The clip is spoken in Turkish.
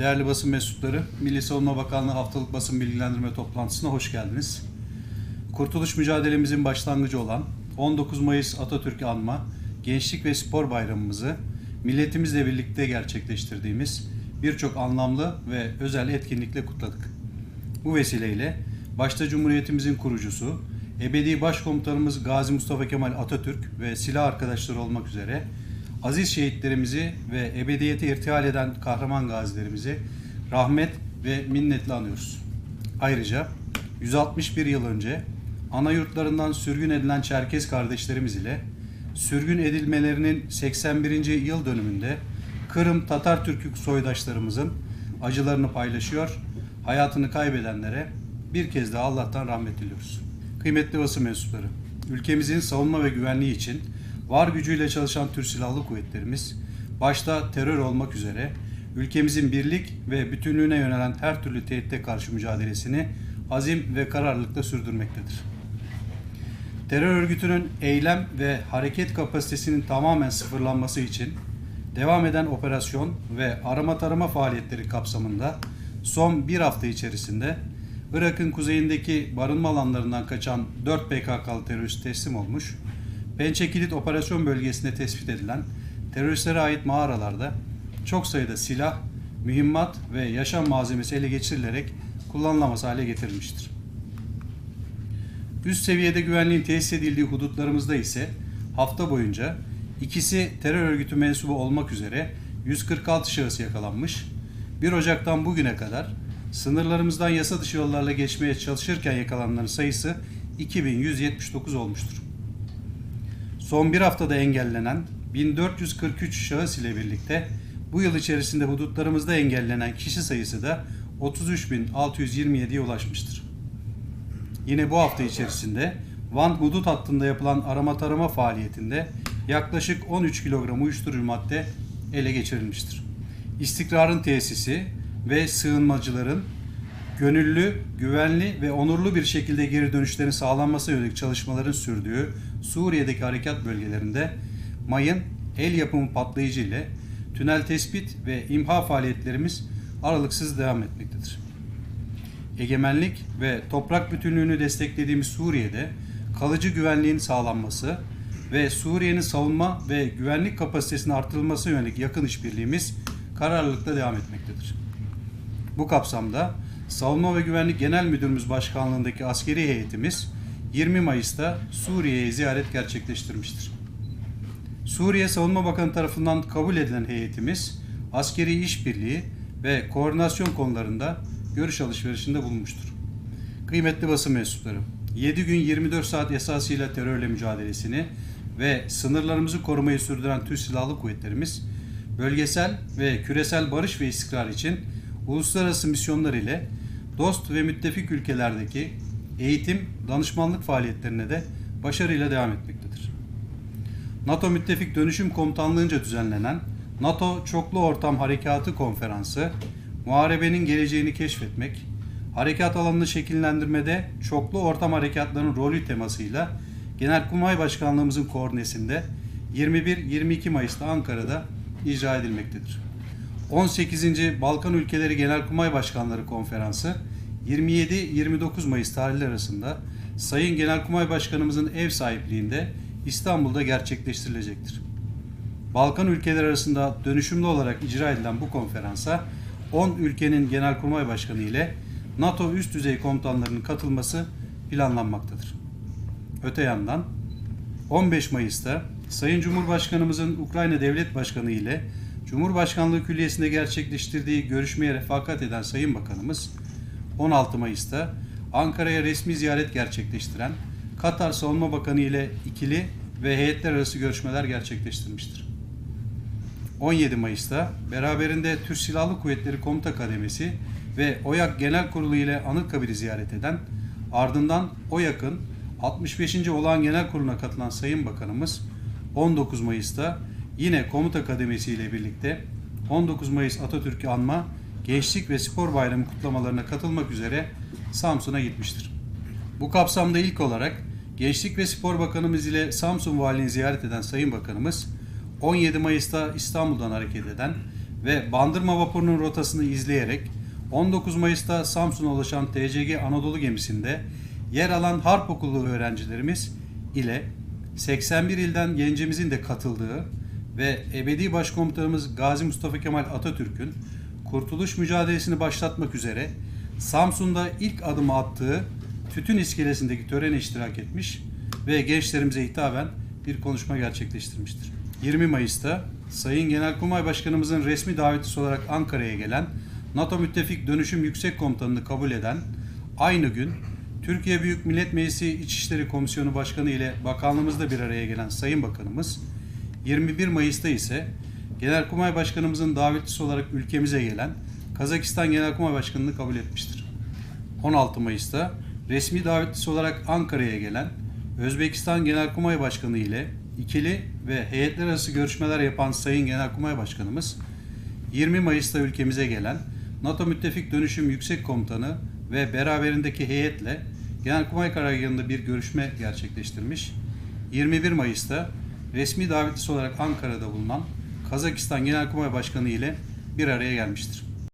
Değerli basın mensupları, Milli Savunma Bakanlığı haftalık basın bilgilendirme toplantısına hoş geldiniz. Kurtuluş mücadelemizin başlangıcı olan 19 Mayıs Atatürk Anma Gençlik ve Spor Bayramımızı milletimizle birlikte gerçekleştirdiğimiz birçok anlamlı ve özel etkinlikle kutladık. Bu vesileyle başta Cumhuriyetimizin kurucusu, ebedi başkomutanımız Gazi Mustafa Kemal Atatürk ve silah arkadaşları olmak üzere aziz şehitlerimizi ve ebediyete irtihal eden kahraman gazilerimizi rahmet ve minnetle anıyoruz. Ayrıca 161 yıl önce ana yurtlarından sürgün edilen Çerkez kardeşlerimiz ile sürgün edilmelerinin 81. yıl dönümünde Kırım Tatar Türkük soydaşlarımızın acılarını paylaşıyor, hayatını kaybedenlere bir kez daha Allah'tan rahmet diliyoruz. Kıymetli basın mensupları, ülkemizin savunma ve güvenliği için var gücüyle çalışan Türk Silahlı Kuvvetlerimiz, başta terör olmak üzere ülkemizin birlik ve bütünlüğüne yönelen her türlü tehditte karşı mücadelesini azim ve kararlılıkla sürdürmektedir. Terör örgütünün eylem ve hareket kapasitesinin tamamen sıfırlanması için devam eden operasyon ve arama tarama faaliyetleri kapsamında son bir hafta içerisinde Irak'ın kuzeyindeki barınma alanlarından kaçan 4 PKK'lı terörist teslim olmuş, Pençe Kilit Operasyon Bölgesi'nde tespit edilen teröristlere ait mağaralarda çok sayıda silah, mühimmat ve yaşam malzemesi ele geçirilerek kullanılamaz hale getirilmiştir. Üst seviyede güvenliğin tesis edildiği hudutlarımızda ise hafta boyunca ikisi terör örgütü mensubu olmak üzere 146 şahıs yakalanmış. 1 Ocak'tan bugüne kadar sınırlarımızdan yasa dışı yollarla geçmeye çalışırken yakalananların sayısı 2179 olmuştur. Son bir haftada engellenen 1443 şahıs ile birlikte bu yıl içerisinde hudutlarımızda engellenen kişi sayısı da 33.627'ye ulaşmıştır. Yine bu hafta içerisinde Van hudut hattında yapılan arama tarama faaliyetinde yaklaşık 13 kilogram uyuşturucu madde ele geçirilmiştir. İstikrarın tesisi ve sığınmacıların gönüllü, güvenli ve onurlu bir şekilde geri dönüşlerin sağlanması yönelik çalışmaların sürdüğü Suriye'deki harekat bölgelerinde mayın el yapımı patlayıcı ile tünel tespit ve imha faaliyetlerimiz aralıksız devam etmektedir. Egemenlik ve toprak bütünlüğünü desteklediğimiz Suriye'de kalıcı güvenliğin sağlanması ve Suriye'nin savunma ve güvenlik kapasitesinin artırılması yönelik yakın işbirliğimiz kararlılıkla devam etmektedir. Bu kapsamda Savunma ve Güvenlik Genel Müdürümüz Başkanlığındaki askeri heyetimiz 20 Mayıs'ta Suriye'ye ziyaret gerçekleştirmiştir. Suriye Savunma Bakanı tarafından kabul edilen heyetimiz askeri işbirliği ve koordinasyon konularında görüş alışverişinde bulunmuştur. Kıymetli basın mensupları, 7 gün 24 saat esasıyla terörle mücadelesini ve sınırlarımızı korumayı sürdüren Türk Silahlı Kuvvetlerimiz, bölgesel ve küresel barış ve istikrar için uluslararası misyonlar ile dost ve müttefik ülkelerdeki eğitim, danışmanlık faaliyetlerine de başarıyla devam etmektedir. NATO Müttefik Dönüşüm Komutanlığı'nca düzenlenen NATO Çoklu Ortam Harekatı Konferansı, muharebenin geleceğini keşfetmek, harekat alanını şekillendirmede çoklu ortam harekatlarının rolü temasıyla Genelkurmay Başkanlığımızın koordinesinde 21-22 Mayıs'ta Ankara'da icra edilmektedir. 18. Balkan Ülkeleri Genelkurmay Başkanları Konferansı 27-29 Mayıs tarihleri arasında Sayın Genelkurmay Başkanımızın ev sahipliğinde İstanbul'da gerçekleştirilecektir. Balkan ülkeleri arasında dönüşümlü olarak icra edilen bu konferansa 10 ülkenin Genelkurmay Başkanı ile NATO üst düzey komutanlarının katılması planlanmaktadır. Öte yandan 15 Mayıs'ta Sayın Cumhurbaşkanımızın Ukrayna Devlet Başkanı ile Cumhurbaşkanlığı Külliyesi'nde gerçekleştirdiği görüşmeye refakat eden Sayın Bakanımız 16 Mayıs'ta Ankara'ya resmi ziyaret gerçekleştiren Katar Savunma Bakanı ile ikili ve heyetler arası görüşmeler gerçekleştirmiştir. 17 Mayıs'ta beraberinde Türk Silahlı Kuvvetleri Komuta Kademesi ve OYAK Genel Kurulu ile Anıtkabir'i ziyaret eden, ardından OYAK'ın 65. Olağan Genel Kurulu'na katılan Sayın Bakanımız 19 Mayıs'ta yine Komuta Kademesi ile birlikte 19 Mayıs Atatürk'ü anma Gençlik ve Spor Bayramı kutlamalarına katılmak üzere Samsun'a gitmiştir. Bu kapsamda ilk olarak Gençlik ve Spor Bakanımız ile Samsun Valiliğini ziyaret eden Sayın Bakanımız 17 Mayıs'ta İstanbul'dan hareket eden ve Bandırma vapurunun rotasını izleyerek 19 Mayıs'ta Samsun'a ulaşan TCG Anadolu gemisinde yer alan Harp Okulu öğrencilerimiz ile 81 ilden gencimizin de katıldığı ve ebedi başkomutanımız Gazi Mustafa Kemal Atatürk'ün kurtuluş mücadelesini başlatmak üzere Samsun'da ilk adımı attığı tütün iskelesindeki törene iştirak etmiş ve gençlerimize hitaben bir konuşma gerçekleştirmiştir. 20 Mayıs'ta Sayın Genelkurmay Başkanımızın resmi davetlisi olarak Ankara'ya gelen NATO Müttefik Dönüşüm Yüksek Komutanını kabul eden aynı gün Türkiye Büyük Millet Meclisi İçişleri Komisyonu Başkanı ile bakanlığımızda bir araya gelen Sayın Bakanımız 21 Mayıs'ta ise Genelkurmay Başkanımızın davetlisi olarak ülkemize gelen Kazakistan Genelkurmay Başkanı'nı kabul etmiştir. 16 Mayıs'ta resmi davetlisi olarak Ankara'ya gelen Özbekistan Genelkurmay Başkanı ile ikili ve heyetler arası görüşmeler yapan Sayın Genelkurmay Başkanımız 20 Mayıs'ta ülkemize gelen NATO Müttefik Dönüşüm Yüksek Komutanı ve beraberindeki heyetle Genelkurmay Karargahı'nda bir görüşme gerçekleştirmiş. 21 Mayıs'ta resmi davetlisi olarak Ankara'da bulunan Kazakistan Genelkurmay Başkanı ile bir araya gelmiştir.